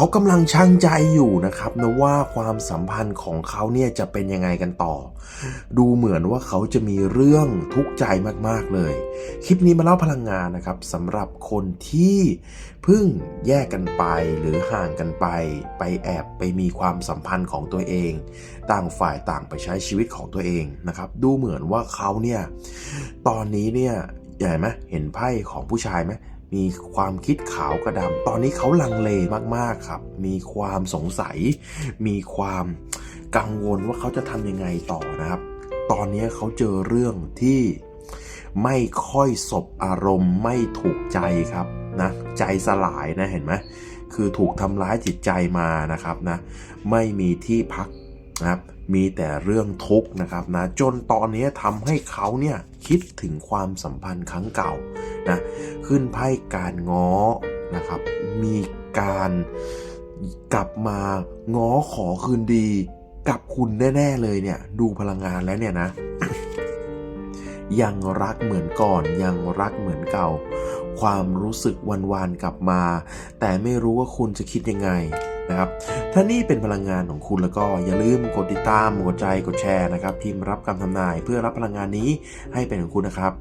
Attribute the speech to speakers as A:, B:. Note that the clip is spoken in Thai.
A: เขากำลังช่างใจอยู่นะครับนะว่าความสัมพันธ์ของเขาเนี่ยจะเป็นยังไงกันต่อ ดูเหมือนว่าเขาจะมีเรื่องทุกข์ใจมากๆเลย คลิปนี้มาเล่าพลังงานนะครับสำหรับคนที่เพิ่งแยกกันไปหรือห่างกันไป ไปแอบไปมีความสัมพันธ์ของตัวเอง ต่างฝ่ายต่างไปใช้ชีวิตของตัวเองนะครับดูเหมือนว่าเขาเนี่ยตอนนี้เนี่ยใหญ่ไหมเห็นไพ่ของผู้ชายไหม มีความคิดขาวกระดำตอนนี้เขาลังเลมากๆครับ มีความสงสัย มีความกังวลว่าเขาจะทำยังไงต่อนะครับ ตอนนี้เขาเจอเรื่องที่ไม่ค่อยสบอารมณ์ไม่ถูกใจครับนะใจสลายนะเห็นไหมคือถูกทำร้ายจิตใจมานะครับนะไม่มีที่พักนะครับมีแต่เรื่องทุกข์นะครับนะจนตอนนี้ทำให้เขาเนี่ยคิดถึงความสัมพันธ์ครั้งเก่า นะขึ้นไพ่การง้อนะครับมีการกลับมาง้อขอคืนดีกับคุณแน่ๆเลยเนี่ยดูพลังงานแล้วเนี่ยนะยังรักเหมือนก่อนยังรักเหมือนเก่า ความรู้สึกวันวานกลับมา แต่ไม่รู้ว่าคุณจะคิดยังไงนะครับถ้านี่เป็นพลังงานของคุณแล้วก็อย่าลืมกดติดตามกดใจกดแชร์นะครับพิมพ์รับคำทำนายเพื่อรับพลังงานนี้ให้เป็นของคุณนะครับ